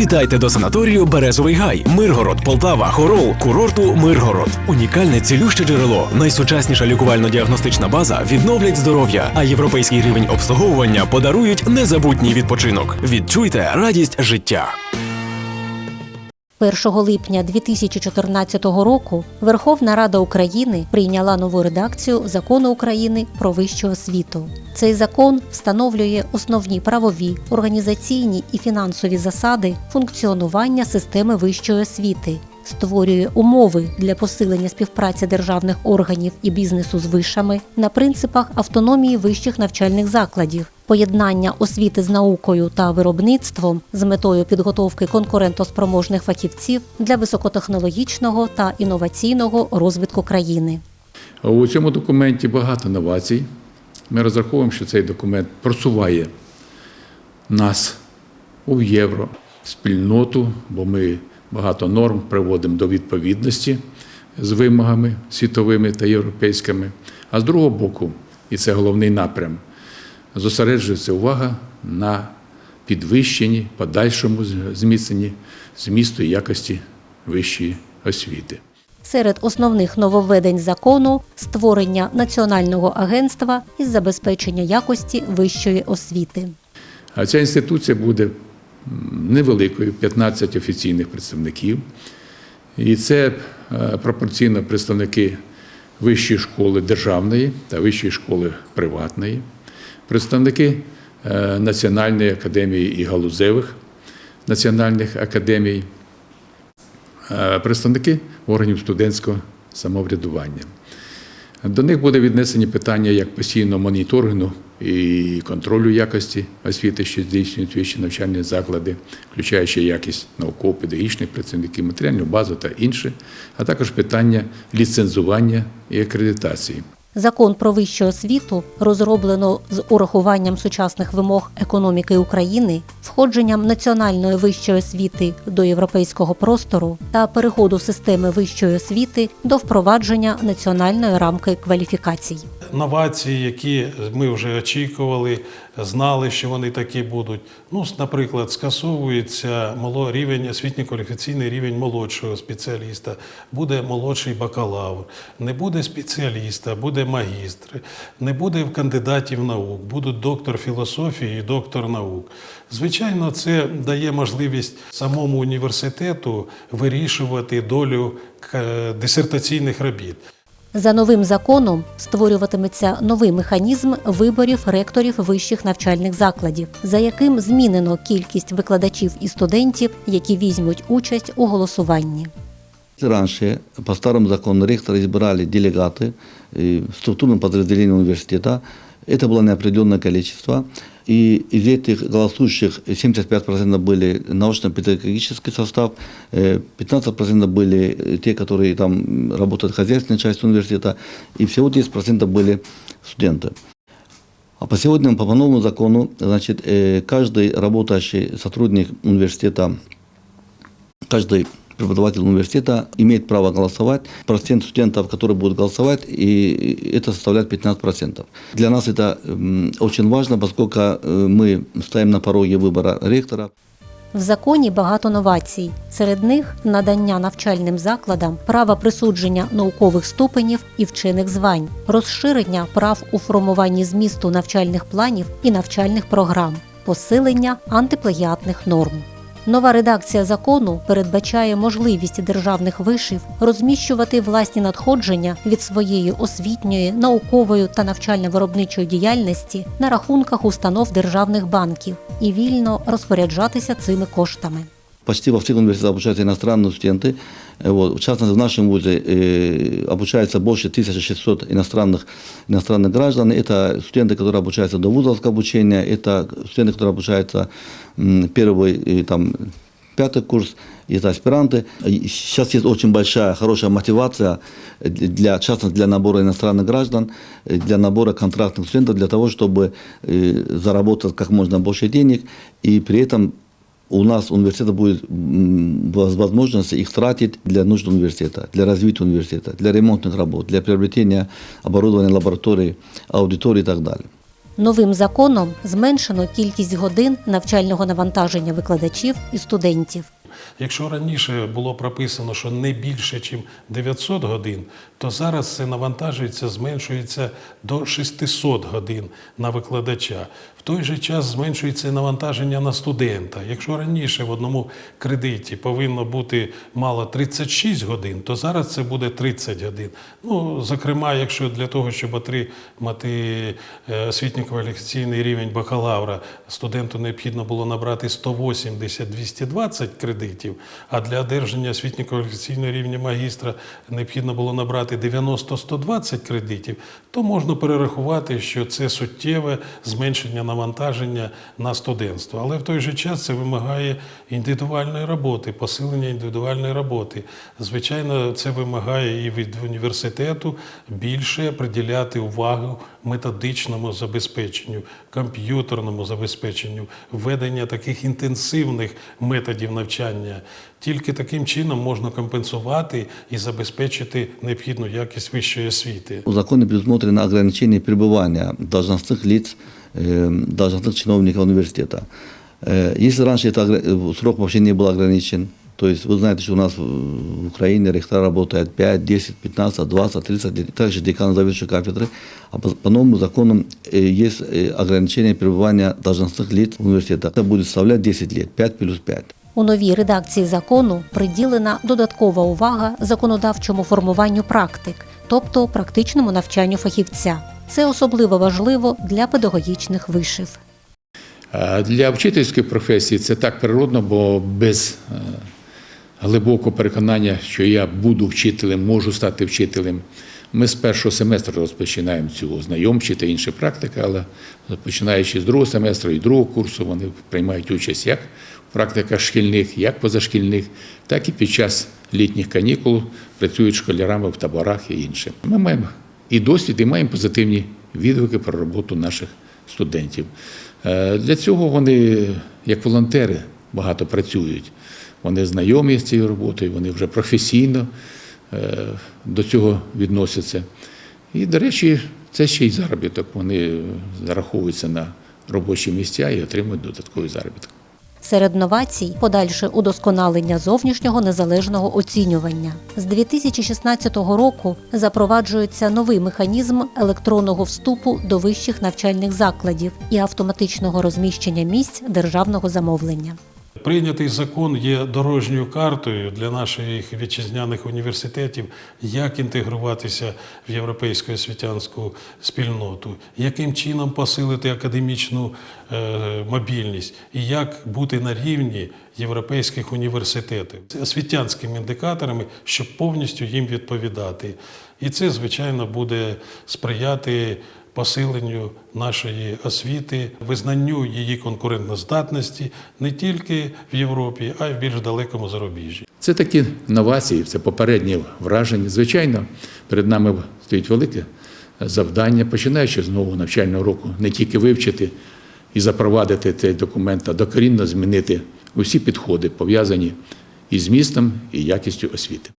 Завітайте до санаторію Березовий Гай, Миргород, Полтава, Хорол, курорту Миргород. Унікальне цілюще джерело, найсучасніша лікувально-діагностична база відновлять здоров'я, а європейський рівень обслуговування подарують незабутній відпочинок. Відчуйте радість життя. 1 липня 2014 року Верховна Рада України прийняла нову редакцію закону України про вищу освіту. Цей закон встановлює основні правові, організаційні і фінансові засади функціонування системи вищої освіти, створює умови для посилення співпраці державних органів і бізнесу з вишами на принципах автономії вищих навчальних закладів, поєднання освіти з наукою та виробництвом з метою підготовки конкурентоспроможних фахівців для високотехнологічного та інноваційного розвитку країни. У цьому документі багато новацій. Ми розраховуємо, що цей документ просуває нас у євро, спільноту, бо ми багато норм приводимо до відповідності з вимогами світовими та європейськими. А з другого боку, і це головний напрям, зосереджується увага на підвищенні, подальшому зміцненні змісту і якості вищої освіти. Серед основних нововведень закону створення національного агентства із забезпечення якості вищої освіти. А ця інституція буде невеликою, 15 офіційних представників. І це е, пропорційно представники Вищої школи державної та Вищої школи приватної, представники е, Національної академії і галузевих національних академій, е, представники органів студентського самоврядування. До них буде віднесені питання як постійного моніторингу і контролю якості освіти, що здійснюють вищі навчальні заклади, включаючи якість науково-педагогічних працівників, матеріальну базу та інше, а також питання ліцензування і акредитації. Закон про вищу освіту розроблено з урахуванням сучасних вимог економіки України, входженням національної вищої освіти до європейського простору та переходу системи вищої освіти до впровадження національної рамки кваліфікацій. новації, які ми вже очікували, знали, що вони такі будуть. Ну, наприклад, скасовується рівень освітньо-кваліфікаційний рівень молодшого спеціаліста, буде молодший бакалавр, не буде спеціаліста, буде магістр, не буде кандидатів наук, будуть доктор філософії і доктор наук. Звичайно, це дає можливість самому університету вирішувати долю дисертаційних робіт. За новим законом створюватиметься новий механізм виборів ректорів вищих навчальних закладів, за яким змінено кількість викладачів і студентів, які візьмуть участь у голосуванні. Раньше по старому закону ректора избирали делегаты э, в структурном подразделении университета. Это было неопределенное количество. И из этих голосующих 75% были научно-педагогический состав, э, 15% были э, те, которые там работают в хозяйственной части университета, и всего 10% были студенты. А по сегодня, по новому закону, значит, э, каждый работающий сотрудник университета каждый преподаватель университета имеет право голосовать. Процент студентов, которые будут голосовать, и это составляет 15%. Для нас это м, очень важно, поскольку э, мы стоим на пороге выбора ректора. В законі багато новацій. Серед них надання навчальним закладам права присудження наукових ступенів і вчених звань, розширення прав у формуванні змісту навчальних планів і навчальних програм, посилення антиплагіатних норм. Нова редакція закону передбачає можливість державних вишів розміщувати власні надходження від своєї освітньої, наукової та навчально-виробничої діяльності на рахунках установ державних банків і вільно розпоряджатися цими коштами. Почти во всех университетах обучаются иностранные студенты. Э, Вот. В частности, в нашем вузе э, обучается больше 1600 иностранных, иностранных граждан. Это студенты, которые обучаются до вузовского обучения, это студенты, которые обучаются м, первый и там, пятый курс, это аспиранты. Сейчас есть очень большая, хорошая мотивация для, в частности, для набора иностранных граждан, э, для набора контрактных студентов, для того, чтобы э, заработать как можно больше денег и при этом у нас университета будет возможность их тратить для нужд университета, для развития университета, для ремонтных работ, для приобретения оборудования лабораторий, аудиторий и так далее. Новим законом зменшено кількість годин навчального навантаження викладачів і студентів. Якщо раніше було прописано, що не більше, ніж 900 годин, то зараз це навантажується, зменшується до 600 годин на викладача. В той же час зменшується навантаження на студента. Якщо раніше в одному кредиті повинно бути мало 36 годин, то зараз це буде 30 годин. Ну, зокрема, якщо для того, щоб отримати е, освітньо-кваліфікаційний рівень бакалавра, студенту необхідно було набрати 180-220 кредитів, а для одержання освітньо-кваліфікаційного рівня магістра необхідно було набрати 90-120 кредитів, то можна перерахувати, що це суттєве зменшення навантаження на студентство. Але в той же час це вимагає індивідуальної роботи, посилення індивідуальної роботи. Звичайно, це вимагає і від університету більше приділяти увагу методичному забезпеченню, комп'ютерному забезпеченню, введення таких інтенсивних методів навчання. Тільки таким чином можна компенсувати і забезпечити необхідну якість вищої освіти. В законе предусмотрено ограничение пребывания должностных лиц, э, должностных чиновников университета. Э, Если раньше это огра- э, срок вообще не был ограничен, то есть вы знаете, что у нас в в Украине ректора работает 5, 10, 15, 20, 30, де- также декан заведующий кафедры. А по, по новому закону э, есть э, ограничение пребывания должностных лиц университета. Это будет составлять 10 лет, 5 плюс 5. У новій редакції закону приділена додаткова увага законодавчому формуванню практик, тобто практичному навчанню фахівця. Це особливо важливо для педагогічних вишів. Для вчительської професії це так природно, бо без е, глибокого переконання, що я буду вчителем, можу стати вчителем. Ми з першого семестру розпочинаємо цю ознайомчі та інші практики, але починаючи з другого семестру і другого курсу, вони приймають участь як в практиках шкільних, як позашкільних, так і під час літніх канікул працюють школярами в таборах і інше. Ми маємо і досвід, і маємо позитивні відгуки про роботу наших студентів. Е, Для цього вони, як волонтери, багато працюють. Вони знайомі з цією роботою, вони вже професійно е, до цього відносяться. І, до речі, це ще й заробіток. Вони зараховуються на робочі місця і отримують додатковий заробіток. Серед новацій подальше удосконалення зовнішнього незалежного оцінювання. З 2016 року запроваджується новий механізм електронного вступу до вищих навчальних закладів і автоматичного розміщення місць державного замовлення. Прийнятий закон є дорожньою картою для наших вітчизняних університетів, як інтегруватися в європейську освітянську спільноту, яким чином посилити академічну е, мобільність і як бути на рівні європейських університетів з освітянськими індикаторами, щоб повністю їм відповідати. І це, звичайно, буде сприяти посиленню нашої освіти, визнанню її конкурентноздатності не тільки в Європі, а й в більш далекому зарубіжжі. Це такі новації, це попередні враження. Звичайно, перед нами стоїть велике завдання, починаючи з нового навчального року, не тільки вивчити і запровадити цей документ, а докорінно змінити усі підходи, пов'язані із змістом і якістю освіти.